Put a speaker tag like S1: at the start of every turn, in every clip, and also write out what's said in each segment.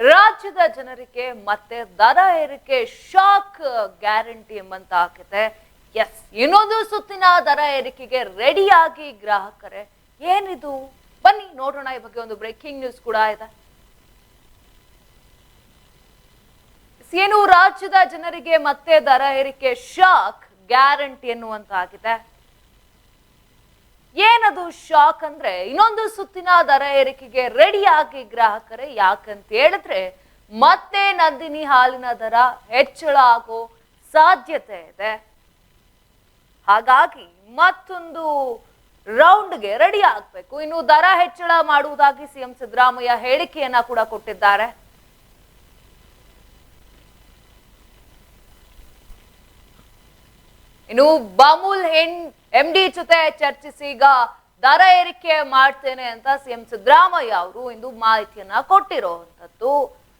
S1: ರಾಜ್ಯದ ಜನರಿಗೆ ಮತ್ತೆ ದರ ಏರಿಕೆ ಶಾಕ್ ಗ್ಯಾರಂಟಿ ಎಂಬಂತ ಆಗಿದೆ ಎಸ್ ಇನ್ನೊಂದು ಸುತ್ತಿನ ದರ ಏರಿಕೆಗೆ ರೆಡಿಯಾಗಿ ಗ್ರಾಹಕರೇ, ಏನಿದು? ಬನ್ನಿ, ನೋಡೋಣ ಈ ಬಗ್ಗೆ ಒಂದು ಬ್ರೇಕಿಂಗ್ ನ್ಯೂಸ್ ಕೂಡ ಇದೆ. ಏನು ರಾಜ್ಯದ ಜನರಿಗೆ ಮತ್ತೆ ದರ ಏರಿಕೆ ಶಾಕ್ ಗ್ಯಾರಂಟಿ ಎನ್ನುವಂತಾಗಿದೆ ಏನದು ಶಾಕ್ ಅಂದ್ರೆ ಇನ್ನೊಂದು ಸುತ್ತಿನ ದರ ಏರಿಕೆಗೆ ರೆಡಿಯಾಗಿ ಗ್ರಾಹಕರೇ, ಯಾಕಂತ ಹೇಳಿದ್ರೆ ಮತ್ತೆ ನಂದಿನಿ ಹಾಲಿನ ದರ ಹೆಚ್ಚಳ ಆಗೋ ಸಾಧ್ಯತೆ ಇದೆ. ಹಾಗಾಗಿ ಮತ್ತೊಂದು ರೌಂಡ್ಗೆ ರೆಡಿ ಆಗ್ಬೇಕು. ಇನ್ನು ದರ ಹೆಚ್ಚಳ ಮಾಡುವುದಾಗಿ ಸಿಎಂ ಸಿದ್ದರಾಮಯ್ಯ ಹೇಳಿಕೆಯನ್ನ ಕೂಡ ಕೊಟ್ಟಿದ್ದಾರೆ. ಇನ್ನು ಬಾಮೂಲ್ ಹೆಣ್ ಎಂ ಡಿ ಜೊತೆ ಚರ್ಚಿಸಿ ಈಗ ದರ ಏರಿಕೆ ಮಾಡ್ತೇನೆ ಅಂತ ಸಿಎಂ ಸಿದ್ದರಾಮಯ್ಯ ಅವರು ಇಂದು ಮಾಹಿತಿಯನ್ನ ಕೊಟ್ಟಿರುವಂತದ್ದು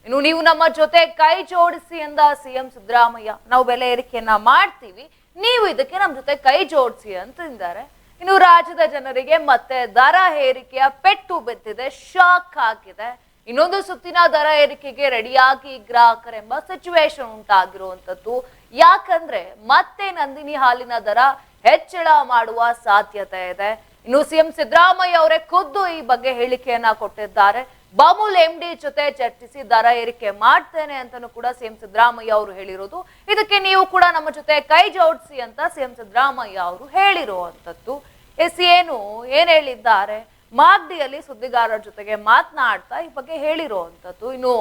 S1: ಇನ್ನು ನೀವು ನಮ್ಮ ಜೊತೆ ಕೈ ಜೋಡಿಸಿ ಎಂದ ಸಿಎಂ ಸಿದ್ದರಾಮಯ್ಯ, ನಾವು ಬೆಲೆ ಏರಿಕೆಯನ್ನ ಮಾಡ್ತೀವಿ, ನೀವು ಇದಕ್ಕೆ ನಮ್ಮ ಜೊತೆ ಕೈ ಜೋಡಿಸಿ ಅಂತಿದ್ದಾರೆ. ಇನ್ನು ರಾಜ್ಯದ ಜನರಿಗೆ ಮತ್ತೆ ದರ ಏರಿಕೆಯ ಪೆಟ್ಟು ಬಿದ್ದಿದೆ ಶಾಕ್ ಆಗಿದೆ. ಇನ್ನೊಂದು ಸುತ್ತಿನ ದರ ಏರಿಕೆಗೆ ರೆಡಿಯಾಗಿ ಗ್ರಾಹಕರೆಂಬ ಸಿಚುವೇಶನ್ ಉಂಟಾಗಿರುವಂತದ್ದು ಯಾಕಂದ್ರೆ ಮತ್ತೆ ನಂದಿನಿ ಹಾಲಿನ ದರ ಹೆಚ್ಚಳ ಮಾಡುವ ಸಾಧ್ಯತೆ ಇದೆ. ಇನ್ನು ಸಿಎಂ ಸಿದ್ದರಾಮಯ್ಯ ಅವರೇ ಖುದ್ದು ಈ ಬಗ್ಗೆ ಹೇಳಿಕೆಯನ್ನ ಕೊಟ್ಟಿದ್ದಾರೆ. ಬಾಮೂಲ್ ಎಂ ಡಿ ಜೊತೆ ಚರ್ಚಿಸಿ ದರ ಏರಿಕೆ ಮಾಡ್ತೇನೆ ಅಂತಾನು ಕೂಡ ಸಿಎಂ ಸಿದ್ದರಾಮಯ್ಯ ಅವರು ಹೇಳಿರೋದು. ಇದಕ್ಕೆ ನೀವು ಕೂಡ ನಮ್ಮ ಜೊತೆ ಕೈ ಜೋಡಿಸಿ ಅಂತ ಸಿಎಂ ಸಿದ್ದರಾಮಯ್ಯ ಅವರು ಹೇಳಿರುವಂತದ್ದು ಎಸ್, ಏನು, ಏನ್ ಹೇಳಿದ್ದಾರೆ? ಮಾಗಡಿಯಲ್ಲಿ ಸುದ್ದಿಗಾರರ ಜೊತೆಗೆ ಮಾತನಾಡ್ತಾ ಈ ಬಗ್ಗೆ ಹೇಳಿರುವಂತದ್ದು. ಇನ್ನು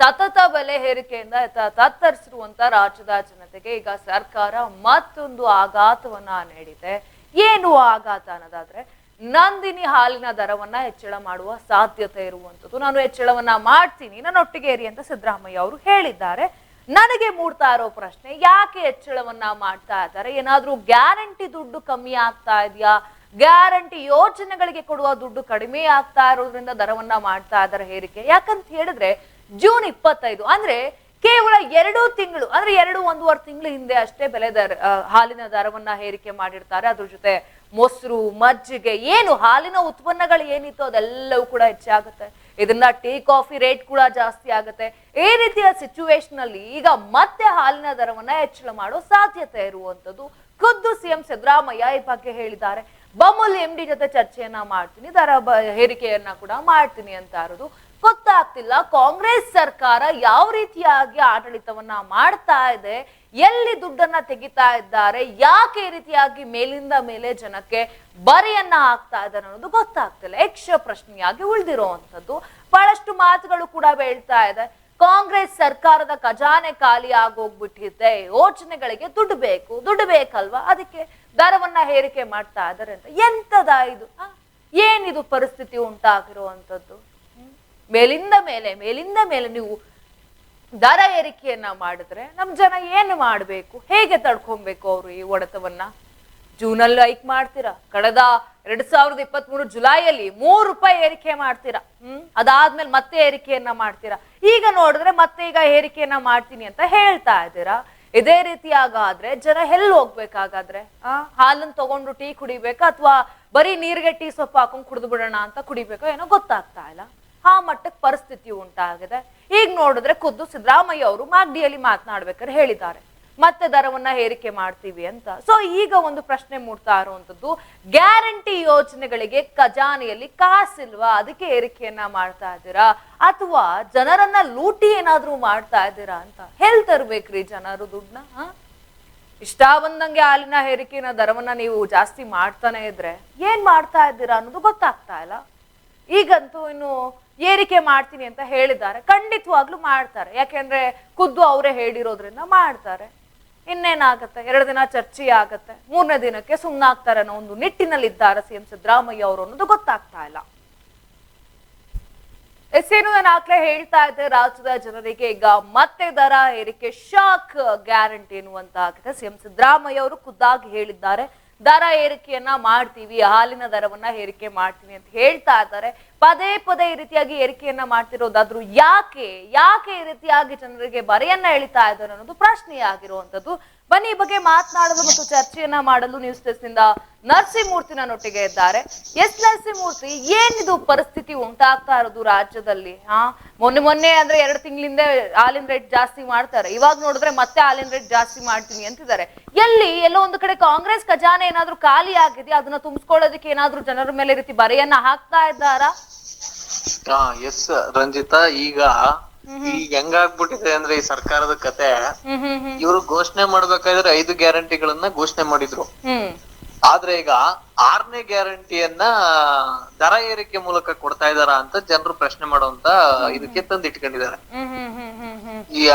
S1: ಸತತ ಬೆಲೆ ಏರಿಕೆಯಿಂದ ತತ್ತರಿಸಿರುವಂತ ರಾಜ್ಯದ ಜನತೆಗೆ ಈಗ ಸರ್ಕಾರ ಮತ್ತೊಂದು ಆಘಾತವನ್ನ ನೀಡಿದೆ. ಏನು ಆಘಾತ ಅನ್ನೋದಾದ್ರೆ ನಂದಿನಿ ಹಾಲಿನ ದರವನ್ನ ಹೆಚ್ಚಳ ಮಾಡುವ ಸಾಧ್ಯತೆ ಇರುವಂತದ್ದು. ನಾನು ಹೆಚ್ಚಳವನ್ನ ಮಾಡ್ತೀನಿ, ನನ್ನೊಟ್ಟಿಗೆ ಇರಿ ಅಂತ ಸಿದ್ದರಾಮಯ್ಯ ಅವರು ಹೇಳಿದ್ದಾರೆ. ನನಗೆ ಮೂಡ್ತಾ ಇರೋ ಪ್ರಶ್ನೆ, ಯಾಕೆ ಹೆಚ್ಚಳವನ್ನ ಮಾಡ್ತಾ ಇದ್ದಾರೆ? ಏನಾದ್ರೂ ಗ್ಯಾರಂಟಿ ದುಡ್ಡು ಕಮ್ಮಿ ಆಗ್ತಾ ಇದೆಯಾ? ಗ್ಯಾರಂಟಿ ಯೋಜನೆಗಳಿಗೆ ಕೊಡುವ ದುಡ್ಡು ಕಡಿಮೆ ಆಗ್ತಾ ಇರೋದ್ರಿಂದ ದರವನ್ನ ಮಾಡ್ತಾ ಇದ್ದಾರೆ ಹೇರಿಕೆ. ಯಾಕಂತ ಹೇಳಿದ್ರೆ ಜೂನ್ ಇಪ್ಪತ್ತೈದು, ಅಂದ್ರೆ ಕೇವಲ ಎರಡು ತಿಂಗಳು, ಅಂದ್ರೆ ಎರಡು ಒಂದೂವರೆ ತಿಂಗಳು ಹಿಂದೆ ಅಷ್ಟೇ ಬೆಲೆ ದರ ಹಾಲಿನ ದರವನ್ನ ಹೇರಿಕೆ ಮಾಡಿರ್ತಾರೆ. ಅದ್ರ ಜೊತೆ ಮೊಸರು, ಮಜ್ಜಿಗೆ, ಏನು ಹಾಲಿನ ಉತ್ಪನ್ನಗಳು ಏನಿತ್ತು ಅದೆಲ್ಲವೂ ಕೂಡ ಹೆಚ್ಚಾಗುತ್ತೆ. ಇದನ್ನ ಟೀ, ಕಾಫಿ ರೇಟ್ ಕೂಡ ಜಾಸ್ತಿ ಆಗುತ್ತೆ. ಈ ರೀತಿಯ ಸಿಚುವೇಶನ್ ಅಲ್ಲಿ ಈಗ ಮತ್ತೆ ಹಾಲಿನ ದರವನ್ನ ಹೆಚ್ಚಳ ಮಾಡೋ ಸಾಧ್ಯತೆ ಇರುವಂತದ್ದು ಖುದ್ದು ಸಿಎಂ ಸಿದ್ದರಾಮಯ್ಯ ಈ ಬಗ್ಗೆ ಹೇಳಿದ್ದಾರೆ. ಬಮೂಲ್ ಎಂ ಡಿ ಜೊತೆ ಚರ್ಚೆಯನ್ನ ಮಾಡ್ತೀನಿ ದರ ಏರಿಕೆಯನ್ನ ಕೂಡ ಮಾಡ್ತೀನಿ ಅಂತ ಇರೋದು ಗೊತ್ತಾಗ್ತಿಲ್ಲ. ಕಾಂಗ್ರೆಸ್ ಸರ್ಕಾರ ಯಾವ ರೀತಿಯಾಗಿ ಆಡಳಿತವನ್ನ ಮಾಡ್ತಾ ಇದೆ, ಎಲ್ಲಿ ದುಡ್ಡನ್ನ ತೆಗಿತಾ ಇದ್ದಾರೆ, ಯಾಕೆ ರೀತಿಯಾಗಿ ಮೇಲಿಂದ ಮೇಲೆ ಜನಕ್ಕೆ ಬರೆಯನ್ನ ಹಾಕ್ತಾ ಇದ್ದಾರೆ ಅನ್ನೋದು ಗೊತ್ತಾಗ್ತಿಲ್ಲ. ಯಕ್ಷ ಪ್ರಶ್ನೆಯಾಗಿ ಅಂಥದ್ದು ಬಹಳಷ್ಟು ಮಾತುಗಳು ಕೂಡ ಬೆಳ್ತಾ ಇದೆ. ಕಾಂಗ್ರೆಸ್ ಸರ್ಕಾರದ ಖಜಾನೆ ಖಾಲಿ ಆಗೋಗ್ಬಿಟ್ಟಿದೆ. ಯೋಚನೆಗಳಿಗೆ ದುಡ್ಡು ಬೇಕು, ದುಡ್ಡು ಬೇಕಲ್ವಾ? ಅದಕ್ಕೆ ದರವನ್ನ ಹೇರಿಕೆ ಮಾಡ್ತಾ ಇದ್ದಾರೆ ಅಂತ. ಎಂತದ ಇದು? ಏನಿದು ಪರಿಸ್ಥಿತಿ ಉಂಟಾಗಿರುವಂಥದ್ದು? ಮೇಲಿಂದ ಮೇಲೆ ಮೇಲಿಂದ ಮೇಲೆ ನೀವು ದರ ಏರಿಕೆಯನ್ನ ಮಾಡಿದ್ರೆ ನಮ್ ಜನ ಏನು ಮಾಡ್ಬೇಕು? ಹೇಗೆ ತಡ್ಕೊಬೇಕು ಅವರು ಈ ಹೊಡೆತವನ್ನ ಜೂನಲ್ಲಿ ಹೈಕ್ ಮಾಡ್ತೀರಾ? ಕಳೆದ ಎರಡ್ ಸಾವಿರದ ಇಪ್ಪತ್ತ್ ಮೂರು ಜುಲೈಯಲ್ಲಿ ಮೂರು ರೂಪಾಯಿ ಏರಿಕೆ ಮಾಡ್ತೀರಾ? ಹ್ಮ್? ಅದಾದ್ಮೇಲೆ ಮತ್ತೆ ಏರಿಕೆಯನ್ನ ಮಾಡ್ತೀರಾ? ಈಗ ನೋಡಿದ್ರೆ ಮತ್ತೆ ಈಗ ಏರಿಕೆಯನ್ನ ಮಾಡ್ತೀನಿ ಅಂತ ಹೇಳ್ತಾ ಇದ್ದೀರಾ? ಇದೇ ರೀತಿಯಾಗಾದ್ರೆ ಜನ ಎಲ್ಲಿ ಹೋಗ್ಬೇಕಾಗಾದ್ರೆ? ಆ? ಹಾಲನ್ನು ತಗೊಂಡು ಟೀ ಕುಡಿಬೇಕಾ? ಅಥವಾ ಬರೀ ನೀರಿಗೆ ಟೀ ಸೊಪ್ಪು ಹಾಕೊಂಡು ಕುಡಿದು ಬಿಡೋಣ ಅಂತ ಕುಡಿಬೇಕೋ? ಏನೋ ಗೊತ್ತಾಗ್ತಾ ಇಲ್ಲ. ಆ ಮಟ್ಟಕ್ಕೆ ಪರಿಸ್ಥಿತಿ ಉಂಟಾಗಿದೆ. ಈಗ ನೋಡಿದ್ರೆ ಖುದ್ದು ಸಿದ್ದರಾಮಯ್ಯ ಅವರು ಮಾಗಡಿಯಲ್ಲಿ ಮಾತನಾಡ್ಬೇಕಾದ್ರೆ ಹೇಳಿದ್ದಾರೆ. ಮತ್ತೆ ದರವನ್ನ ಏರಿಕೆ ಮಾಡ್ತೀವಿ ಅಂತ. ಸೊ ಈಗ ಒಂದು ಪ್ರಶ್ನೆ ಮೂಡ್ತಾ ಇರುವಂತದ್ದು, ಗ್ಯಾರಂಟಿ ಯೋಜನೆಗಳಿಗೆ ಖಜಾನೆಯಲ್ಲಿ ಕಾಸಿಲ್ವಾ? ಅದಕ್ಕೆ ಏರಿಕೆಯನ್ನ ಮಾಡ್ತಾ ಇದ್ದೀರಾ? ಅಥವಾ ಜನರನ್ನ ಲೂಟಿ ಏನಾದ್ರೂ ಮಾಡ್ತಾ ಇದ್ದೀರಾ ಅಂತ? ಎಲ್ ತರ್ಬೇಕ್ರಿ ಜನರು ದುಡ್ಡನ್ನ ಇಷ್ಟ ಬಂದಂಗೆ ಹಾಲಿನ ಹೇರಿಕೆನ, ದರವನ್ನ ನೀವು ಜಾಸ್ತಿ ಮಾಡ್ತಾನೆ ಇದ್ರೆ ಏನ್ ಮಾಡ್ತಾ ಇದ್ದೀರಾ ಅನ್ನೋದು ಗೊತ್ತಾಗ್ತಾ ಇಲ್ಲ. ಈಗಂತೂ ಇನ್ನು ಏರಿಕೆ ಮಾಡ್ತೀನಿ ಅಂತ ಹೇಳಿದ್ದಾರೆ. ಖಂಡಿತವಾಗ್ಲೂ ಮಾಡ್ತಾರೆ. ಯಾಕೆಂದ್ರೆ ಖುದ್ದು ಅವರೇ ಹೇಳಿರೋದ್ರಿಂದ ಮಾಡ್ತಾರೆ. ಇನ್ನೇನಾಗತ್ತೆ? ಎರಡು ದಿನ ಚರ್ಚೆ ಆಗತ್ತೆ. ಮೂರನೇ ದಿನಕ್ಕೆ ಸುಮ್ಮನಾಗ್ತಾರೆ ಅನ್ನೋ ಒಂದು ನಿಟ್ಟಿನಲ್ಲಿದ್ದಾರೆ ಸಿಎಂ ಸಿದ್ದರಾಮಯ್ಯ ಅವರು ಅನ್ನೋದು ಗೊತ್ತಾಗ್ತಾ ಇಲ್ಲ. ಎಸ್ ನಾನು ಆಗ್ಲೇ ಹೇಳ್ತಾ ಇದ್ದೆ, ರಾಜ್ಯದ ಜನರಿಗೆ ಈಗ ಮತ್ತೆ ದರ ಏರಿಕೆ, ಶಾಕ್ ಗ್ಯಾರಂಟಿ ಎನ್ನುವಂತಾಗಿದೆ. ಸಿಎಂ ಸಿದ್ದರಾಮಯ್ಯ ಅವರು ಖುದ್ದಾಗಿ ಹೇಳಿದ್ದಾರೆ. ದರ ಏರಿಕೆಯನ್ನ ಮಾಡ್ತೀವಿ, ಹಾಲಿನ ದರವನ್ನ ಏರಿಕೆ ಮಾಡ್ತೀವಿ ಅಂತ ಹೇಳ್ತಾ ಇದ್ದಾರೆ. ಪದೇ ಪದೇ ಈ ರೀತಿಯಾಗಿ ಏರಿಕೆಯನ್ನ ಮಾಡ್ತಿರೋದಾದ್ರೂ ಯಾಕೆ ಯಾಕೆ ಈ ರೀತಿಯಾಗಿ ಜನರಿಗೆ ಬರೆಯನ್ನ ಎಳಿತಾ ಇದ್ದಾರೆ ಅನ್ನೋದು ಪ್ರಶ್ನೆ ಆಗಿರುವಂತದ್ದು ಬನ್ನಿ, ಈ ಬಗ್ಗೆ ಮಾತನಾಡಲು ಮತ್ತು ಚರ್ಚೆಯನ್ನ ಮಾಡಲು ನ್ಯೂಸ್ ಡೆಸ್ಕ್ನಿಂದ ನರಸಿಂಹಮೂರ್ತಿ ನನ್ನೊಟ್ಟಿಗೆ ಇದ್ದಾರೆ. ಎಸ್ ನರಸಿಂಹಮೂರ್ತಿ, ಏನಿದು ಪರಿಸ್ಥಿತಿ ಉಂಟಾಗ್ತಾ ಇರೋದು ರಾಜ್ಯದಲ್ಲಿ? ಹಾ, ಮೊನ್ನೆ ಮೊನ್ನೆ ಅಂದ್ರೆ ಎರಡು ತಿಂಗಳಿಂದ ಹಾಲಿನ ರೇಟ್ ಜಾಸ್ತಿ ಮಾಡ್ತಾರೆ. ಇವಾಗ ನೋಡಿದ್ರೆ ಮತ್ತೆ ಹಾಲಿನ ರೇಟ್ ಜಾಸ್ತಿ ಮಾಡ್ತೀನಿ ಅಂತಿದ್ದಾರೆ. ಎಲ್ಲಿ, ಎಲ್ಲೋ ಒಂದು ಕಡೆ ಕಾಂಗ್ರೆಸ್ ಖಜಾನೆ ಏನಾದ್ರೂ ಖಾಲಿ ಆಗಿದೆ? ಅದನ್ನ ತುಂಬಿಸ್ಕೊಳ್ಳೋದಕ್ಕೆ ಏನಾದ್ರೂ ಜನರ ಮೇಲೆ ರೀತಿ ಬರೆಯನ್ನ ಹಾಕ್ತಾ ಇದ್ದಾರಾ?
S2: ಎಸ್, ರಂಜಿತಾ, ಈಗ ಈಗ ಹೆಂಗಾಗ್ಬಿಟ್ಟಿದೆ ಅಂದ್ರೆ ಈ ಸರ್ಕಾರದ ಕತೆ. ಇವ್ರು ಘೋಷಣೆ ಮಾಡ್ಬೇಕಾದ್ರೆ ಐದು ಗ್ಯಾರಂಟಿಗಳನ್ನ ಘೋಷಣೆ ಮಾಡಿದ್ರು. ಆದ್ರೆ ಈಗ ಆರನೇ ಗ್ಯಾರಂಟಿಯನ್ನ ದರ ಏರಿಕೆ ಮೂಲಕ ಕೊಡ್ತಾ ಇದಾರ ಅಂತ ಜನರು ಪ್ರಶ್ನೆ ಮಾಡುವಂತ ಇದಕ್ಕೆ ತಂದು ಇಟ್ಕೊಂಡಿದ್ದಾರೆ.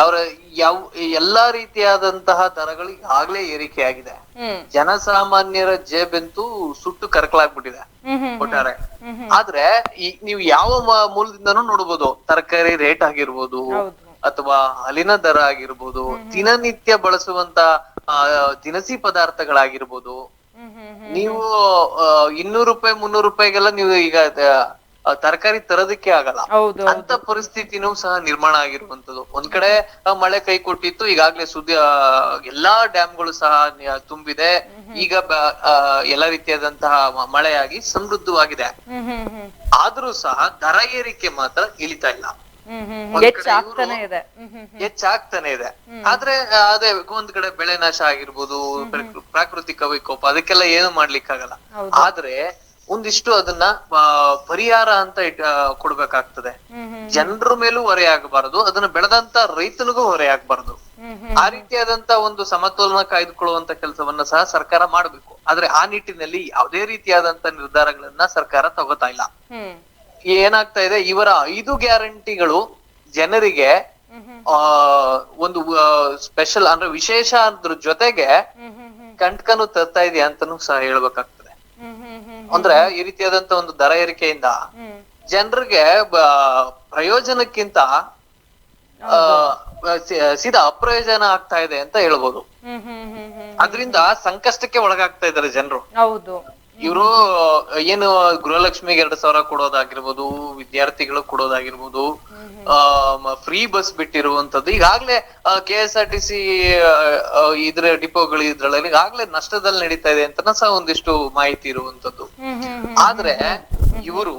S2: ಅವರ ಯಾವ ಎಲ್ಲಾ ರೀತಿಯಾದಂತಹ ದರಗಳು ಈಗಾಗ್ಲೇ ಏರಿಕೆ ಆಗಿದೆ. ಜನಸಾಮಾನ್ಯರ ಜೇಬೆಂತೂ ಸುಟ್ಟು ಕರಕಲಾಗ್ಬಿಟ್ಟಿದೆ ಒಟ್ಟಾರೆ. ಆದ್ರೆ ಈ ನೀವು ಯಾವ ಮೂಲದಿಂದನೂ ನೋಡ್ಬೋದು. ತರಕಾರಿ ರೇಟ್ ಆಗಿರ್ಬೋದು ಅಥವಾ ಹಾಲಿನ ದರ ಆಗಿರ್ಬೋದು ದಿನನಿತ್ಯ ಬಳಸುವಂತ ದಿನಸಿ ಪದಾರ್ಥಗಳಾಗಿರ್ಬೋದು ನೀವು ಇನ್ನೂರು ರೂಪಾಯಿ ಮುನ್ನೂರು ರೂಪಾಯಿಗೆಲ್ಲ ನೀವು ಈಗ ತರಕಾರಿ ತರೋದಕ್ಕೆ ಆಗಲ್ಲ. ಅಂತ ಪರಿಸ್ಥಿತಿನೂ ಸಹ ನಿರ್ಮಾಣ ಆಗಿರುವಂತದ್ದು ಒಂದ್ ಕಡೆ ಮಳೆ ಕೈ ಕೊಟ್ಟಿತ್ತು ಈಗಾಗ್ಲೇ ಸುದ್ದಿ ಎಲ್ಲಾ ಡ್ಯಾಮ್ಗಳು ಸಹ ತುಂಬಿದೆ. ಈಗ ಎಲ್ಲಾ ರೀತಿಯಾದಂತಹ ಮಳೆಯಾಗಿ ಸಮೃದ್ಧವಾಗಿದೆ. ಆದ್ರೂ ಸಹ ದರ ಏರಿಕೆ ಮಾತ್ರ ಇಳಿತಾ ಇಲ್ಲ.
S1: ಹೆಚ್ಚಾಗ್ತಾನೆ ಇದೆ. ಹ್ಮ್ ಹ್ಮ್ ಹ್ಮ್.
S2: ಹೆಚ್ಚಾಗ್ತಾನೆ ಇದೆ. ಆದ್ರೆ ಅದೇ ಒಂದ್ ಕಡೆ ಬೆಳೆ ನಾಶ ಆಗಿರ್ಬೋದು ಪ್ರ- ಪ್ರಾಕೃತಿಕ ವಿಕೋಪ ಅದಕ್ಕೆಲ್ಲ ಏನು ಮಾಡ್ಲಿಕ್ಕಾಗಲ್ಲ. ಆದ್ರೆ ಒಂದಿಷ್ಟು ಅದನ್ನ ಪರಿಹಾರ ಅಂತ ಇಟ್- ಕೊಡ್ಬೇಕಾಗ್ತದೆ.
S1: ಹ್ಮ್ ಹ್ಮ್
S2: ಜನರ ಮೇಲೂ ಹೊರೆ ಆಗಬಾರದು ಅದನ್ನ ಬೆಳೆದಂತ ರೈತನಿಗೂ ಹೊರೆ ಆಗ್ಬಾರ್ದು.
S1: ಹ್ಮ್ ಹ್ಮ್.
S2: ಆ ರೀತಿಯಾದಂತ ಒಂದು ಸಮತೋಲನ ಕಾಯ್ದುಕೊಳ್ಳುವಂತ ಕೆಲಸವನ್ನ ಸಹ ಸರ್ಕಾರ ಮಾಡ್ಬೇಕು. ಆದ್ರೆ ಆ ನಿಟ್ಟಿನಲ್ಲಿ ಯಾವುದೇ ರೀತಿಯಾದಂತ ನಿರ್ಧಾರಗಳನ್ನ ಸರ್ಕಾರ ತಗೋತಾ ಇಲ್ಲ.
S1: ಹ್ಮ್.
S2: ಏನಾಗ್ತಾ ಇದೆ ಇವರ ಐದು ಗ್ಯಾರಂಟಿಗಳು ಜನರಿಗೆ ಒಂದು ಸ್ಪೆಷಲ್ ಅಂದ್ರೆ ವಿಶೇಷ ಅದ್ರ ಜೊತೆಗೆ ಕಂಟಕನು ತರ್ತಾ ಇದೆ ಅಂತಾನು ಸಹ ಹೇಳ್ಬೇಕಾಗ್ತದೆ. ಅಂದ್ರೆ ಈ ರೀತಿಯಾದಂತ ಒಂದು ದರ ಏರಿಕೆಯಿಂದ ಜನರಿಗೆ ಪ್ರಯೋಜನಕ್ಕಿಂತ ಸೀದಾ ಅಪ್ರಯೋಜನ ಆಗ್ತಾ ಇದೆ ಅಂತ ಹೇಳ್ಬೋದು. ಅದರಿಂದ ಸಂಕಷ್ಟಕ್ಕೆ ಒಳಗಾಗ್ತಾ ಇದ್ದಾರೆ ಜನರು.
S1: ಹೌದು.
S2: ಇವರು ಏನು ಗೃಹಲಕ್ಷ್ಮಿಗೆ ಎರಡ್ ಸಾವಿರ ಕೊಡೋದಾಗಿರ್ಬೋದು ವಿದ್ಯಾರ್ಥಿಗಳು ಕೊಡೋದಾಗಿರ್ಬೋದು ಫ್ರೀ ಬಸ್ ಬಿಟ್ಟಿರುವಂತದ್ದು ಈಗಾಗ್ಲೇ K S R T C ಇದ್ರ ಡಿಪೋಗಳು ಇದ್ರಲ್ಲಿ ಈಗಾಗ್ಲೇ ನಷ್ಟದಲ್ಲಿ ನಡೀತಾ ಇದೆ ಅಂತ ಸಹ ಒಂದಿಷ್ಟು ಮಾಹಿತಿ ಇರುವಂತದ್ದು ಆದ್ರೆ ಇವರು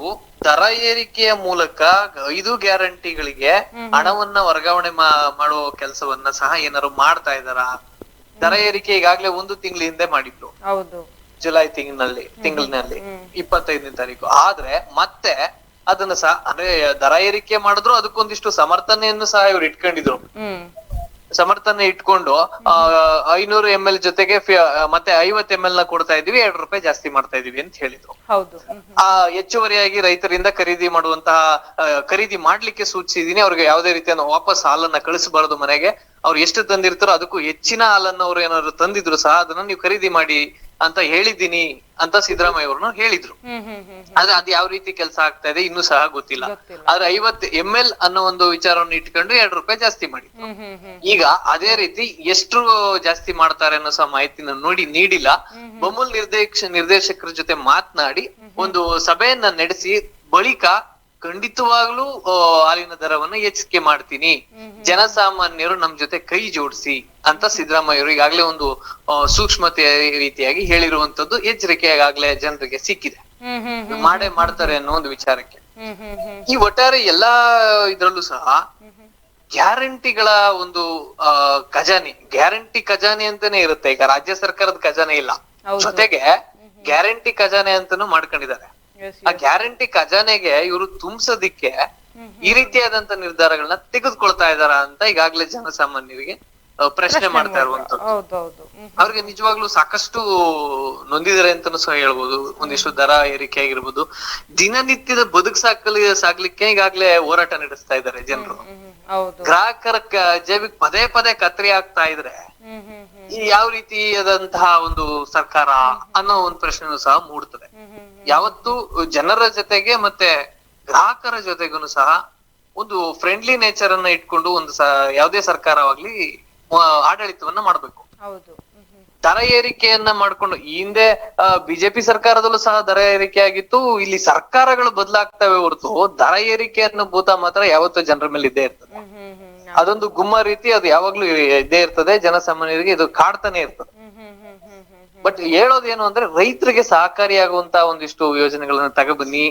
S2: ದರ ಏರಿಕೆಯ ಮೂಲಕ ಐದು ಗ್ಯಾರಂಟಿಗಳಿಗೆ ಹಣವನ್ನ ವರ್ಗಾವಣೆ ಮಾಡುವ ಕೆಲಸವನ್ನ ಸಹ ಏನಾರು ಮಾಡ್ತಾ ಇದಾರ ದರ ಏರಿಕೆ ಈಗಾಗ್ಲೇ ಒಂದು ತಿಂಗಳ ಹಿಂದೆ ಮಾಡಿದ್ರು. ಜುಲೈ ತಿಂಗಳಲ್ಲಿ ತಿಂಗಳಿನಲ್ಲಿ ಇಪ್ಪತ್ತೈದನೇ ತಾರೀಕು. ಆದ್ರೆ ಮತ್ತೆ ಅದನ್ನ ಸಹ ಅಂದ್ರೆ ದರ ಏರಿಕೆ ಮಾಡಿದ್ರು ಅದಕ್ಕೊಂದಿಷ್ಟು ಸಮರ್ಥನೆಯನ್ನು ಸಹ ಇವ್ರು ಇಟ್ಕೊಂಡಿದ್ರು. ಸಮರ್ಥನೆ ಇಟ್ಕೊಂಡು ಆ, ಐನೂರು ಎಂ ಎಲ್ ಜೊತೆಗೆ ಮತ್ತೆ ಐವತ್ ಎಂ ಎಲ್ನ ಕೊಡ್ತಾ ಇದೀವಿ ಎರಡು ರೂಪಾಯಿ ಜಾಸ್ತಿ ಮಾಡ್ತಾ ಇದೀವಿ ಅಂತ ಹೇಳಿದ್ರು. ಆ ಹೆಚ್ಚುವರಿಯಾಗಿ ರೈತರಿಂದ ಖರೀದಿ ಮಾಡುವಂತಹ ಖರೀದಿ ಮಾಡ್ಲಿಕ್ಕೆ ಸೂಚಿಸಿದೀನಿ. ಅವ್ರಿಗೆ ಯಾವುದೇ ರೀತಿಯ ವಾಪಸ್ ಹಾಲನ್ನ ಕಳಿಸಬಾರದು ಮನೆಗೆ. ಅವ್ರು ಎಷ್ಟು ತಂದಿರ್ತಾರೋ ಅದಕ್ಕೂ ಹೆಚ್ಚಿನ ಹಾಲನ್ನ ಅವ್ರು ಏನಾದ್ರು ತಂದಿದ್ರು ಸಹ ಅದನ್ನ ನೀವು ಖರೀದಿ ಮಾಡಿ ಅಂತ ಹೇಳಿದ್ದೀನಿ ಅಂತ ಸಿದ್ದರಾಮಯ್ಯ ಅವ್ರನ್ನ ಹೇಳಿದ್ರು ಆದ್ರೆ ಅದು ಯಾವ ರೀತಿ ಕೆಲಸ ಆಗ್ತಾ ಇದೆ ಇನ್ನು ಸಹ ಗೊತ್ತಿಲ್ಲ. ಆದ್ರೆ ಐವತ್ ಎಂ ಎಲ್ ಅನ್ನೋ ಒಂದು ವಿಚಾರವನ್ನು ಇಟ್ಕೊಂಡು ಎರಡು ರೂಪಾಯಿ ಜಾಸ್ತಿ ಮಾಡಿ ಈಗ ಅದೇ ರೀತಿ ಎಷ್ಟು ಜಾಸ್ತಿ ಮಾಡ್ತಾರೆ ಅನ್ನೋ ಸಹ ಮಾಹಿತಿನ ನೋಡಿ ನೀಡಿಲ್ಲ. ಬಮೂಲ್ ನಿರ್ದೇಶ ನಿರ್ದೇಶಕರ ಜೊತೆ ಮಾತನಾಡಿ ಒಂದು ಸಭೆಯನ್ನ ನಡೆಸಿ ಬಳಿಕ ಖಂಡಿತವಾಗ್ಲೂ ಹಾಲಿನ ದರವನ್ನ ಹೆಚ್ಚಿಗೆ ಮಾಡ್ತೀನಿ. ಜನಸಾಮಾನ್ಯರು ನಮ್ ಜೊತೆ ಕೈ ಜೋಡಿಸಿ ಅಂತ ಸಿದ್ದರಾಮಯ್ಯ ಅವರು ಈಗಾಗ್ಲೇ ಒಂದು ಸೂಕ್ಷ್ಮತೆ ರೀತಿಯಾಗಿ ಹೇಳಿರುವಂತದ್ದು ಎಚ್ಚರಿಕೆ ಆಗ್ಲೇ ಜನರಿಗೆ ಸಿಕ್ಕಿದೆ. ಮಾಡೇ ಮಾಡ್ತಾರೆ ಅನ್ನೋ ಒಂದು ವಿಚಾರಕ್ಕೆ. ಈ ಒಟ್ಟಾರೆ ಎಲ್ಲಾ ಇದ್ರಲ್ಲೂ ಸಹ ಗ್ಯಾರಂಟಿಗಳ ಒಂದು ಖಜಾನೆ ಗ್ಯಾರಂಟಿ ಖಜಾನೆ ಅಂತಾನೆ ಇರುತ್ತೆ. ಈಗ ರಾಜ್ಯ ಸರ್ಕಾರದ ಖಜಾನೆ ಇಲ್ಲ. ಜೊತೆಗೆ ಗ್ಯಾರಂಟಿ ಖಜಾನೆ ಅಂತಾನು ಮಾಡ್ಕೊಂಡಿದ್ದಾರೆ. ಆ ಗ್ಯಾರಂಟಿ ಖಜಾನೆಗೆ ಇವರು ತುಂಬಿಸೋದಿಕ್ಕೆ ಈ ರೀತಿಯಾದಂತ ನಿರ್ಧಾರಗಳನ್ನ ತೆಗೆದುಕೊಳ್ತಾ ಇದಾರ ಅಂತ ಈಗಾಗಲೇ ಜನಸಾಮಾನ್ಯರಿಗೆ ಪ್ರಶ್ನೆ ಮಾಡ್ತಾ ಇರುವಂತದ್ದು.
S1: ಹ್ಮ್
S2: ಅವ್ರಿಗೆ ನಿಜವಾಗ್ಲೂ ಸಾಕಷ್ಟು ನೊಂದಿದ್ದಾರೆ ಅಂತಾನು ಸಹ ಹೇಳ್ಬೋದು ಒಂದಿಷ್ಟು ದರ ಏರಿಕೆ ಆಗಿರ್ಬೋದು. ದಿನನಿತ್ಯದ ಬದುಕು ಸಾಕಲಿ ಸಾಗ್ಲಿಕ್ಕೆ ಈಗಾಗ್ಲೇ ಹೋರಾಟ ನಡೆಸ್ತಾ ಇದಾರೆ ಜನರು. ಗ್ರಾಹಕರ ಜೇಬಿಗೆ ಪದೇ ಪದೇ ಕತ್ರಿ ಆಗ್ತಾ ಇದ್ರೆ ಈ ಯಾವ ರೀತಿಯಾದಂತಹ ಒಂದು ಸರ್ಕಾರ ಅನ್ನೋ ಒಂದು ಪ್ರಶ್ನೆನೂ ಸಹ ಮೂಡ್ತದೆ. ಯಾವತ್ತು ಜನರ ಜೊತೆಗೆ ಮತ್ತೆ ಗ್ರಾಹಕರ ಜೊತೆಗೂ ಸಹ ಒಂದು ಫ್ರೆಂಡ್ಲಿ ನೇಚರ್ ಅನ್ನ ಇಟ್ಕೊಂಡು ಒಂದು ಯಾವುದೇ ಸರ್ಕಾರವಾಗ್ಲಿ ಆಡಳಿತವನ್ನ ಮಾಡ್ಬೇಕು. ದರ ಏರಿಕೆಯನ್ನ ಮಾಡ್ಕೊಂಡು ಈ ಹಿಂದೆ ಬಿಜೆಪಿ ಸರ್ಕಾರದಲ್ಲೂ ಸಹ ದರ ಏರಿಕೆ ಆಗಿತ್ತು. ಇಲ್ಲಿ ಸರ್ಕಾರಗಳು ಬದಲಾಗ್ತವೆ ಹೊರತು ದರ ಏರಿಕೆ ಅನ್ನೋ ಭೂತ ಮಾತ್ರ ಯಾವತ್ತೂ ಜನರ ಮೇಲೆ ಇದ್ದೇ ಇರ್ತದೆ. ಅದೊಂದು ಗುಮ್ಮ ರೀತಿ ಅದು ಯಾವಾಗ್ಲೂ ಇದ್ದೇ ಇರ್ತದೆ. ಜನಸಾಮಾನ್ಯರಿಗೆ ಇದು ಕಾಡ್ತಾನೆ ಇರ್ತದೆ
S1: ಹ್ಮ್ ಹ್ಮ್ ಹ್ಮ್ ಹ್ಮ್ ಹ್ಮ್
S2: ಬಟ್ ಹೇಳೋದೇನು ಅಂದ್ರೆ ರೈತರಿಗೆ ಸಹಕಾರಿಯಾಗುವಂತ ಒಂದಿಷ್ಟು ಯೋಜನೆಗಳನ್ನ ತಗೊಬನ್ನಿ.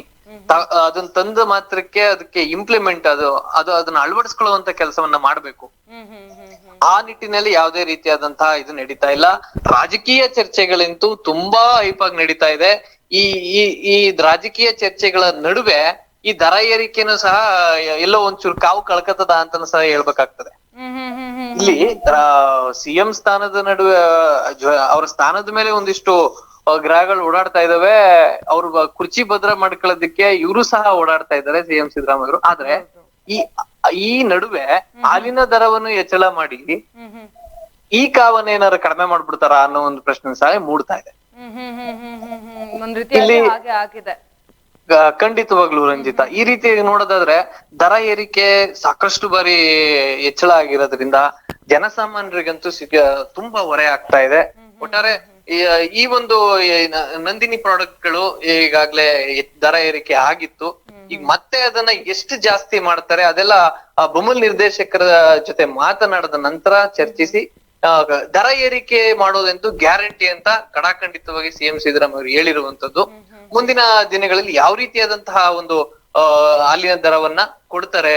S2: ಅದನ್ನ ತಂದ ಮಾತ್ರಕ್ಕೆ ಅದಕ್ಕೆ ಇಂಪ್ಲಿಮೆಂಟ್ ಅದು ಅದು ಅದನ್ನ ಅಳವಡಿಸ್ಕೊಳ್ಳುವಂತ ಕೆಲಸವನ್ನ ಮಾಡ್ಬೇಕು. ಆ ನಿಟ್ಟಿನಲ್ಲಿ ಯಾವುದೇ ರೀತಿಯಾದಂತಹ ಇದು ನಡೀತಾ ಇಲ್ಲ. ರಾಜಕೀಯ ಚರ್ಚೆಗಳಂತೂ ತುಂಬಾ ಹೈಪಾಗಿ ನಡೀತಾ ಇದೆ. ಈ ಈ ಈ ರಾಜಕೀಯ ಚರ್ಚೆಗಳ ನಡುವೆ ಈ ದರ ಏರಿಕೆನೂ ಸಹ ಎಲ್ಲೋ ಒಂಚೂರು ಕಾವು ಕಳ್ಕತ್ತದ ಅಂತ ಸಹ ಹೇಳ್ಬೇಕಾಗ್ತದೆ. ಇಲ್ಲಿ ಸಿಎಂ ಸ್ಥಾನದ ನಡುವೆ ಅವ್ರ ಸ್ಥಾನದ ಮೇಲೆ ಒಂದಿಷ್ಟು ಗ್ರಹಗಳು ಓಡಾಡ್ತಾ ಇದಾವೆ. ಅವ್ರ ಕುರ್ಚಿ ಭದ್ರ ಮಾಡ್ಕೊಳ್ಳೋದಕ್ಕೆ ಇವರು ಸಹ ಓಡಾಡ್ತಾ ಇದ್ದಾರೆ ಸಿಎಂ ಸಿದ್ದರಾಮಯ್ಯರು ಆದ್ರೆ ಈ ಈ ನಡುವೆ ಹಾಲಿನ ದರವನ್ನು ಹೆಚ್ಚಳ ಮಾಡಿ ಈ ಕಾವನ್ನ ಏನಾರು ಕಡಿಮೆ ಮಾಡ್ಬಿಡ್ತಾರ ಅನ್ನೋ ಒಂದು ಪ್ರಶ್ನೆ ಸಹ ಮೂಡ್ತಾ ಇದೆ. ಖಂಡಿತವಾಗ್ಲೂ ರಂಜಿತ. ಈ ರೀತಿ ನೋಡೋದಾದ್ರೆ ದರ ಏರಿಕೆ ಸಾಕಷ್ಟು ಬಾರಿ ಹೆಚ್ಚಳ ಆಗಿರೋದ್ರಿಂದ ಜನಸಾಮಾನ್ಯರಿಗಂತೂ ಸಿಗ, ತುಂಬಾ ಹೊರೆ ಆಗ್ತಾ ಇದೆ. ಒಟ್ಟಾರೆ ಈ- ಒಂದು ನಂದಿನಿ ಪ್ರಾಡಕ್ಟ್ಗಳು ಈಗಾಗ್ಲೇ ದರ ಏರಿಕೆ ಆಗಿತ್ತು. ಈಗ ಮತ್ತೆ ಅದನ್ನ ಎಷ್ಟು ಜಾಸ್ತಿ ಮಾಡ್ತಾರೆ ಅದೆಲ್ಲ ಬೊಮ್ಮಲ್ ನಿರ್ದೇಶಕರ ಜೊತೆ ಮಾತನಾಡಿದ ನಂತರ ಚರ್ಚಿಸಿ ದರ ಏರಿಕೆ ಮಾಡೋದಂತೂ ಗ್ಯಾರಂಟಿ ಅಂತ ಕಡಾಖಂಡಿತವಾಗಿ ಸಿಎಂ ಸಿದ್ದರಾಮಯ್ಯ ಹೇಳಿರುವಂತದ್ದು ಮುಂದಿನ ದಿನಗಳಲ್ಲಿ ಯಾವ ರೀತಿಯಾದಂತಹ ಒಂದು ಹಾಲಿನ ದರವನ್ನ ಕೊಡ್ತಾರೆ,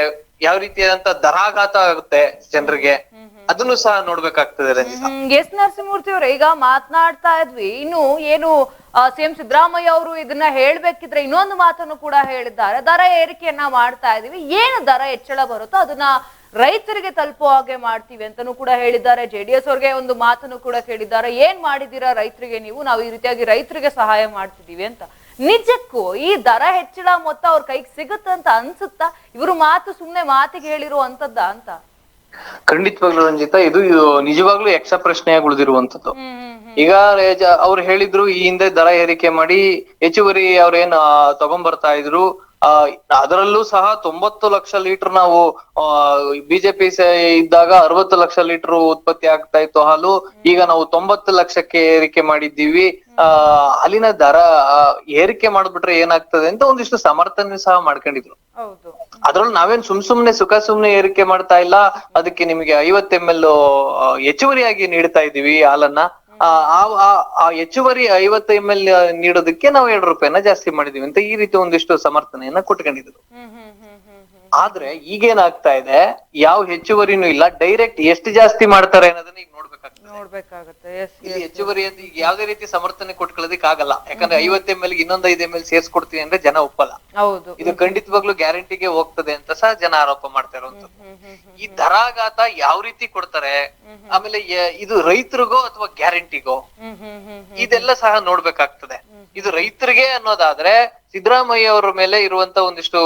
S2: ಯಾವ ರೀತಿಯಾದಂತಹ ದರಾಘಾತ ಆಗುತ್ತೆ ಜನರಿಗೆ, ಅದನ್ನು ಸಹ ನೋಡ್ಬೇಕಾಗ್ತದೆ
S1: ಎಸ್ ನರಸಿಂಹಮೂರ್ತಿ ಅವ್ರೆ, ಈಗ ಮಾತನಾಡ್ತಾ ಇದ್ವಿ. ಇನ್ನು ಏನು ಸಿಎಂ ಸಿದ್ದರಾಮಯ್ಯ ಅವರು ಇದನ್ನ ಹೇಳ್ಬೇಕಿದ್ರೆ ಇನ್ನೊಂದು ಮಾತನ್ನು ಕೂಡ ಹೇಳಿದ್ದಾರೆ. ದರ ಏರಿಕೆಯನ್ನ ಮಾಡ್ತಾ ಇದೀವಿ. ಏನು ದರ ಹೆಚ್ಚಳ ಬರುತ್ತೋ ಅದನ್ನ ರೈತರಿಗೆ ತಲುಪೋ ಹಾಗೆ ಮಾಡ್ತೀವಿ ಅಂತಾನೂ ಕೂಡ ಹೇಳಿದ್ದಾರೆ. ಜೆಡಿಎಸ್ ಅವ್ರಿಗೆ ಒಂದು ಮಾತನ್ನು ಕೂಡ ಕೇಳಿದ್ದಾರೆ. ಏನ್ ಮಾಡಿದೀರಾ ರೈತರಿಗೆ ನೀವು? ನಾವು ಈ ರೀತಿಯಾಗಿ ರೈತರಿಗೆ ಸಹಾಯ ಮಾಡ್ತಿದೀವಿ ಅಂತ. ನಿಜಕ್ಕೂ ಈ ದರ ಹೆಚ್ಚಳ ಮೊತ್ತ ಅವ್ರ ಕೈಗೆ ಸಿಗುತ್ತಂತ ಅನ್ಸುತ್ತಾ? ಇವರು ಮಾತು ಸುಮ್ನೆ ಮಾತಿಗೆ ಹೇಳಿರೋ ಅಂತದ್ದ ಅಂತ?
S2: ಖಂಡಿತವಾಗ್ಲು ರಂಜಿತಾ ಇದು ನಿಜವಾಗ್ಲೂ ಯಕ್ಷ ಪ್ರಶ್ನೆಯಾಗಿ ಉಳಿದಿರುವಂತದ್ದು ಈಗ ಅವ್ರು ಹೇಳಿದ್ರು ಈ ಹಿಂದೆ ದರ ಏರಿಕೆ ಮಾಡಿ ಹೆಚ್ಚುವರಿ ಅವ್ರೇನ್ ತಗೊಂಡ್ ಬರ್ತಾ ಇದ್ರು. ಆ ಅದರಲ್ಲೂ ಸಹ ತೊಂಬತ್ತು ಲಕ್ಷ ಲೀಟರ್ ನಾವು ಬಿಜೆಪಿ ಇದ್ದಾಗ ಅರವತ್ತು ಲಕ್ಷ ಲೀಟರ್ ಉತ್ಪತ್ತಿ ಆಗ್ತಾ ಇತ್ತು ಹಾಲು. ಈಗ ನಾವು ತೊಂಬತ್ತು ಲಕ್ಷಕ್ಕೆ ಏರಿಕೆ ಮಾಡಿದ್ದೀವಿ. ಆ ಹಾಲಿನ ದರ ಏರಿಕೆ ಮಾಡ್ಬಿಟ್ರೆ ಏನಾಗ್ತದೆ ಅಂತ ಒಂದಿಷ್ಟು ಸಮರ್ಥನೆ ಸಹ ಮಾಡ್ಕೊಂಡಿದ್ರು. ಅದ್ರಲ್ಲಿ ನಾವೇನ್ ಸುಮ್ ಸುಮ್ನೆ ಸುಖ ಸುಮ್ನೆ ಏರಿಕೆ ಮಾಡ್ತಾ ಇಲ್ಲ. ಅದಕ್ಕೆ ನಿಮಗೆ ಐವತ್ ಎಂ ಎಲ್ ಹೆಚ್ಚುವರಿಯಾಗಿ ನೀಡ್ತಾ ಇದೀವಿ ಹಾಲನ್ನ. ಆ ಹೆಚ್ಚುವರಿ ಐವತ್ತು ಎಂ ಎಲ್ ನೀಡೋದಕ್ಕೆ ನಾವು ಎರಡು ರೂಪಾಯಿನ ಜಾಸ್ತಿ ಮಾಡಿದೀವಿ ಅಂತ ಈ ರೀತಿ ಒಂದಿಷ್ಟು ಸಮರ್ಥನೆಯನ್ನ ಕೊಟ್ಕೊಂಡಿದ್ರು ಆದ್ರೆ ಈಗೇನಾಗ್ತಾ ಇದೆ? ಯಾವ ಹೆಚ್ಚುವರಿನೂ ಇಲ್ಲ ಡೈರೆಕ್ಟ್ ಎಷ್ಟು ಜಾಸ್ತಿ ಮಾಡ್ತಾರೆ ಅನ್ನೋದನ್ನ ಈಗ ನೋಡ್ಬೇಕಾಗ್ತದೆ.
S1: ನೋಡ್ಬೇಕಾಗತ್ತೆ.
S2: ಇಲ್ಲಿ ಹೆಚ್ಚುವರಿ ಅಂತ ಈಗ ಯಾವ್ದೇ ರೀತಿ ಸಮರ್ಥನೆ ಕೊಟ್ಕೊಳ್ಳೋದಕ್ ಆಗಲ್ಲ. ಯಾಕಂದ್ರೆ ಐವತ್ತು ಎಂ ಎಲ್ ಇನ್ನೊಂದ್ ಐದು ಎಂ ಎಲ್ ಸೇರ್ಸ್ಕೊಡ್ತೀನಿ ಅಂದ್ರೆ ಜನ ಒಪ್ಪಲ್ಲ.
S1: ಹೌದು.
S2: ಇದು ಖಂಡಿತವಾಗ್ಲೂ ಗ್ಯಾರಂಟಿಗೆ ಹೋಗ್ತದೆ ಅಂತ ಸಹ ಜನ ಆರೋಪ ಮಾಡ್ತಾ ಇರುವಂತದ್ದು ಈ ದರಾಘಾತ ಯಾವ ರೀತಿ ಕೊಡ್ತಾರೆ ಆಮೇಲೆ ಇದು ರೈತರಿಗೋ ಅಥವಾ ಗ್ಯಾರಂಟಿಗೋ ಇದೆಲ್ಲ ಸಹ ನೋಡ್ಬೇಕಾಗ್ತದೆ. ಇದು ರೈತರಿಗೆ ಅನ್ನೋದಾದ್ರೆ ಸಿದ್ದರಾಮಯ್ಯ ಅವರ ಮೇಲೆ ಇರುವಂತ ಒಂದಿಷ್ಟು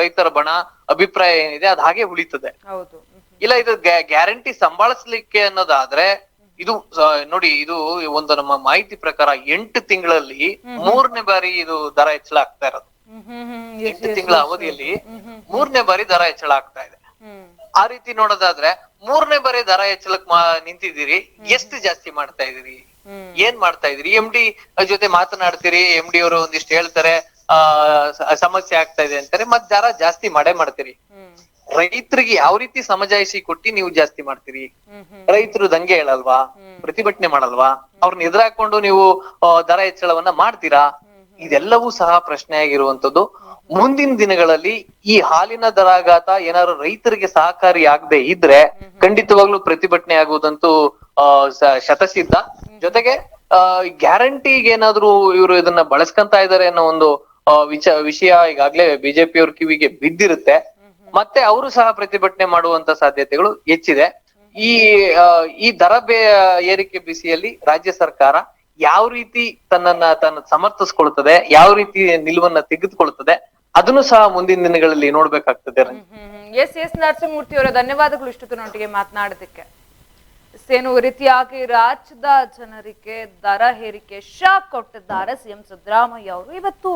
S2: ರೈತರ ಬಣ ಅಭಿಪ್ರಾಯ ಏನಿದೆ ಅದ್ ಹಾಗೆ ಉಳಿತದೆ. ಇಲ್ಲ ಇದು ಗ್ಯಾರಂಟಿ ಸಂಭಾಳಿಸ್ಲಿಕ್ಕೆ ಅನ್ನೋದಾದ್ರೆ ಇದು ನೋಡಿ ಇದು ಒಂದು ನಮ್ಮ ಮಾಹಿತಿ ಪ್ರಕಾರ ಎಂಟು ತಿಂಗಳಲ್ಲಿ ಮೂರನೇ ಬಾರಿ ಇದು ದರ ಹೆಚ್ಚಳ ಆಗ್ತಾ ಇರೋದು ಎಂಟು ತಿಂಗಳ ಅವಧಿಯಲ್ಲಿ ಮೂರನೇ ಬಾರಿ ದರ ಹೆಚ್ಚಳ ಆಗ್ತಾ ಇದೆ ಆ ರೀತಿ ನೋಡೋದಾದ್ರೆ ಮೂರನೇ ಬಾರಿ ದರ ಹೆಚ್ಚಳಕ್ ನಿಂತಿದ್ದೀರಿ ಎಷ್ಟು ಜಾಸ್ತಿ ಮಾಡ್ತಾ ಇದೀರಿ ಏನ್ ಮಾಡ್ತಾ ಇದೀರಿ ಎಂ ಡಿ ಜೊತೆ ಮಾತನಾಡ್ತೀರಿ ಎಂ ಡಿ ಅವರು ಒಂದಿಷ್ಟು ಹೇಳ್ತಾರೆ ಆ ಸಮಸ್ಯೆ ಆಗ್ತಾ ಇದೆ ಅಂತಾರೆ ಮತ್ ದರ ಜಾಸ್ತಿ ಮಾಡೇ ಮಾಡ್ತೀರಿ. ರೈತರಿಗೆ ಯಾವ ರೀತಿ ಸಮಜಾಯಿಸಿ ಕೊಟ್ಟಿ ನೀವು ಜಾಸ್ತಿ ಮಾಡ್ತೀರಿ? ರೈತರು ದಂಗೆ ಹೇಳಲ್ವಾ? ಪ್ರತಿಭಟನೆ ಮಾಡಲ್ವಾ? ಅವ್ರನ್ನ ಎದುರಾಕೊಂಡು ನೀವು ದರ ಹೆಚ್ಚಳವನ್ನ ಮಾಡ್ತೀರಾ? ಇದೆಲ್ಲವೂ ಸಹ ಪ್ರಶ್ನೆ ಆಗಿರುವಂತದ್ದು ಮುಂದಿನ ದಿನಗಳಲ್ಲಿ ಈ ಹಾಲಿನ ದರಾಘಾತ ಏನಾದ್ರು ರೈತರಿಗೆ ಸಹಕಾರಿ ಆಗದೆ ಇದ್ರೆ ಖಂಡಿತವಾಗ್ಲೂ ಪ್ರತಿಭಟನೆ ಆಗುವುದಂತೂ ಶತಸಿದ್ಧ. ಜೊತೆಗೆ ಆ ಗ್ಯಾರಂಟಿಗೆ ಏನಾದ್ರು ಇವರು ಇದನ್ನ ಬಳಸ್ಕೊಂತ ಇದಾರೆ ಅನ್ನೋ ಒಂದು ವಿಚ ವಿಷಯ ಈಗಾಗ್ಲೇ ಬಿಜೆಪಿಯವ್ರ ಕಿವಿಗೆ ಬಿದ್ದಿರುತ್ತೆ. ಮತ್ತೆ ಅವರು ಸಹ ಪ್ರತಿಭಟನೆ ಮಾಡುವಂತ ಸಾಧ್ಯತೆಗಳು ಹೆಚ್ಚಿದೆ. ಈ ಈ ದರ ಏರಿಕೆ ಬಿಸಿಯಲ್ಲಿ ರಾಜ್ಯ ಸರ್ಕಾರ ಯಾವ ರೀತಿ ತನ್ನನ್ನ ತನ್ನ ಸಮರ್ಥಿಸ್ಕೊಳ್ತದೆ, ಯಾವ ರೀತಿ ನಿಲುವನ್ನ ತೆಗೆದುಕೊಳ್ತದೆ, ಅದನ್ನು ಸಹ ಮುಂದಿನ ದಿನಗಳಲ್ಲಿ ನೋಡ್ಬೇಕಾಗ್ತದೆ.
S1: ಎಸ್ ಎಸ್ ನರಸಿಂಹಮೂರ್ತಿ ಅವರ, ಧನ್ಯವಾದಗಳು ಇಷ್ಟೊತ್ತಿನೊಟ್ಟಿಗೆ ಮಾತನಾಡೋದಕ್ಕೆ. ಸೇನು ರೀತಿಯಾಗಿ ರಾಜ್ಯದ ಜನರಿಗೆ ದರ ಹೇರಿಕೆ ಶಾಕ್ ಕೊಟ್ಟಿದ್ದಾರೆ. ಸಿಎಂ ಸಿದ್ದರಾಮಯ್ಯ ಅವರು. ಇವತ್ತು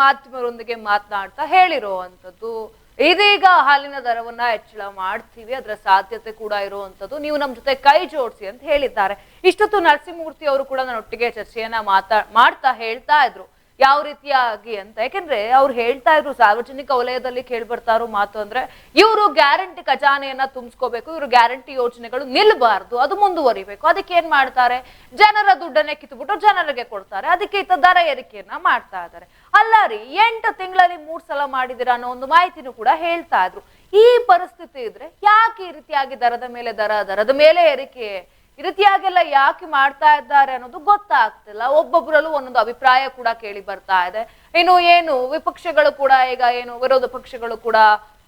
S1: ಮಾಧ್ಯಮರೊಂದಿಗೆ ಮಾತನಾಡ್ತಾ ಹೇಳಿರುವಂತದ್ದು ಇದೀಗ ಹಾಲಿನ ದರವನ್ನ ಹೆಚ್ಚಳ ಮಾಡ್ತೀವಿ, ಅದರ ಸಾಧ್ಯತೆ ಕೂಡ ಇರುವಂತದ್ದು. ನೀವು ನಮ್ಮ ಜೊತೆ ಕೈ ಜೋಡಿಸಿ ಅಂತ ಹೇಳಿದ್ದಾರೆ. ಇಷ್ಟೊತ್ತು ನರಸಿಂಹಮೂರ್ತಿ ಅವರು ಕೂಡ ನನ್ನೊಟ್ಟಿಗೆ ಚರ್ಚೆಯನ್ನ ಮಾತಾ, ಮಾಡ್ತಾ ಹೇಳ್ತಾ ಇದ್ರು. ಯಾವ ರೀತಿಯಾಗಿ ಅಂತ. ಯಾಕೆಂದ್ರೆ ಅವ್ರು ಹೇಳ್ತಾ ಇದ್ರು, ಸಾರ್ವಜನಿಕ ವಲಯದಲ್ಲಿ ಕೇಳ್ಬರ್ತಾ ಮಾತು ಅಂದ್ರೆ, ಇವರು ಗ್ಯಾರಂಟಿ ಖಜಾನೆಯನ್ನ ತುಂಬಿಸ್ಕೋಬೇಕು, ಇವರು ಗ್ಯಾರಂಟಿ ಯೋಜನೆಗಳು ನಿಲ್ಬಾರ್ದು, ಅದು ಮುಂದುವರಿಬೇಕು. ಅದಕ್ಕೆ ಏನ್ ಮಾಡ್ತಾರೆ? ಜನರ ದುಡ್ಡನ್ನೇ ಕಿತ್ಬಿಟ್ಟು ಜನರಿಗೆ ಕೊಡ್ತಾರೆ. ಅದಕ್ಕೆ ಇತ್ತ ದರ ಏರಿಕೆಯನ್ನ ಮಾಡ್ತಾ ಇದ್ದಾರೆ. ಅಲ್ಲ ರೀ, ಎಂಟು ತಿಂಗಳಲ್ಲಿ ಮೂರ್ ಸಲ ಮಾಡಿದಿರ ಅನ್ನೋ ಒಂದು ಮಾಹಿತಿನೂ ಕೂಡ ಹೇಳ್ತಾ ಇದ್ರು. ಈ ಪರಿಸ್ಥಿತಿ ಇದ್ರೆ ಯಾಕೆ ಈ ರೀತಿಯಾಗಿ ದರದ ಮೇಲೆ ದರ, ದರದ ಮೇಲೆ ಏರಿಕೆ ಈ ರೀತಿಯಾಗೆಲ್ಲ ಯಾಕೆ ಮಾಡ್ತಾ ಇದ್ದಾರೆ ಅನ್ನೋದು ಗೊತ್ತಾಗ್ತಿಲ್ಲ. ಒಬ್ಬೊಬ್ಬರಲ್ಲೂ ಒಂದೊಂದು ಅಭಿಪ್ರಾಯ ಕೂಡ ಕೇಳಿ ಬರ್ತಾ ಇದೆ. ಇನ್ನು ಏನು, ವಿಪಕ್ಷಗಳು ಕೂಡ ಈಗ ಏನು, ವಿರೋಧ ಪಕ್ಷಗಳು ಕೂಡ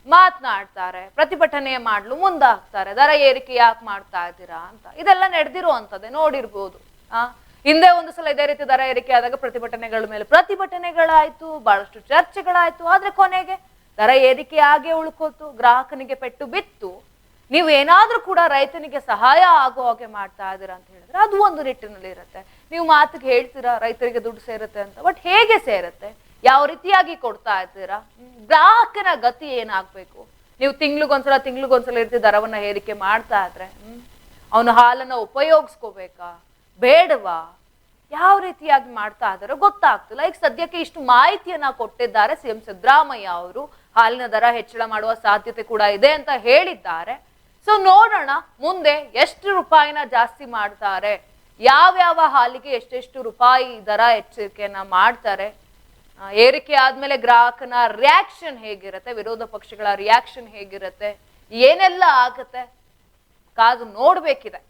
S1: ಮಾತನಾಡ್ತಾರೆ, ಪ್ರತಿಭಟನೆ ಮಾಡಲು ಮುಂದಾಗ್ತಾರೆ, ದರ ಏರಿಕೆ ಯಾಕೆ ಮಾಡ್ತಾ ಇದ್ದೀರಾ ಅಂತ. ಇದೆಲ್ಲ ನಡೆದಿರುವಂಥದ್ದೇ, ನೋಡಿರ್ಬೋದು. ಆ, ಹಿಂದೆ ಒಂದು ಸಲ ಇದೇ ರೀತಿ ದರ ಏರಿಕೆ ಆದಾಗ ಪ್ರತಿಭಟನೆಗಳ ಮೇಲೆ ಪ್ರತಿಭಟನೆಗಳಾಯ್ತು, ಬಹಳಷ್ಟು ಚರ್ಚೆಗಳಾಯ್ತು, ಆದ್ರೆ ಕೊನೆಗೆ ದರ ಏರಿಕೆ ಆಗೇ ಉಳ್ಕೋತು, ಗ್ರಾಹಕನಿಗೆ ಪೆಟ್ಟು ಬಿತ್ತು. ನೀವು ಏನಾದರೂ ಕೂಡ ರೈತನಿಗೆ ಸಹಾಯ ಆಗೋ ಹಾಗೆ ಮಾಡ್ತಾ ಇದ್ದೀರಾ ಅಂತ ಹೇಳಿದ್ರೆ ಅದು ಒಂದು ನಿಟ್ಟಿನಲ್ಲಿ ಇರುತ್ತೆ. ನೀವು ಮಾತಿಗೆ ಹೇಳ್ತೀರಾ, ರೈತರಿಗೆ ದುಡ್ಡು ಸೇರುತ್ತೆ ಅಂತ ಬಟ್ ಹೇಗೆ ಸೇರುತ್ತೆ? ಯಾವ ರೀತಿಯಾಗಿ ಕೊಡ್ತಾ ಇದ್ದೀರಾ. ಗ್ರಾಹಕನ ಗತಿ ಏನಾಗಬೇಕು? ನೀವು ತಿಂಗ್ಳಿಗೊಂದ್ಸಲ ತಿಂಗ್ಳಿಗೊಂದ್ಸಲ ಇರ್ತಿ ರೀತಿ ದರವನ್ನ ಏರಿಕೆ ಮಾಡ್ತಾ ಇದ್ರೆ ಅವನ ಹಾಲನ್ನ ಉಪಯೋಗಿಸ್ಕೋಬೇಕಾ? ಬೇಡವಾ? ಯಾವ ರೀತಿಯಾಗಿ ಮಾಡ್ತಾ ಇದಾರೋ ಗೊತ್ತಾಗ್ತಿಲ್ಲ. ಈಗ ಸದ್ಯಕ್ಕೆ ಇಷ್ಟು ಮಾಹಿತಿಯನ್ನ ಕೊಟ್ಟಿದ್ದಾರೆ ಸಿಎಂ ಸಿದ್ದರಾಮಯ್ಯ ಅವರು. ಹಾಲಿನ ದರ ಹೆಚ್ಚಳ ಮಾಡುವ ಸಾಧ್ಯತೆ ಕೂಡ ಇದೆ ಅಂತ ಹೇಳಿದ್ದಾರೆ. ಸೊ ನೋಡೋಣ ಮುಂದೆ ಎಷ್ಟು ರೂಪಾಯಿನ ಜಾಸ್ತಿ ಮಾಡ್ತಾರೆ. ಯಾವ್ಯಾವ ಹಾಲಿಗೆ ಎಷ್ಟೆಷ್ಟು ರೂಪಾಯಿ ದರ ಎಚ್ಚರಿಕೆಯನ್ನ ಮಾಡ್ತಾರೆ. ಏರಿಕೆ ಆದ್ಮೇಲೆ ಗ್ರಾಹಕನ ರಿಯಾಕ್ಷನ್ ಹೇಗಿರುತ್ತೆ, ವಿರೋಧ ಪಕ್ಷಗಳ ರಿಯಾಕ್ಷನ್ ಹೇಗಿರುತ್ತೆ, ಏನೆಲ್ಲ ಆಗುತ್ತೆ, ಕಾದು ನೋಡ್ಬೇಕಿದೆ.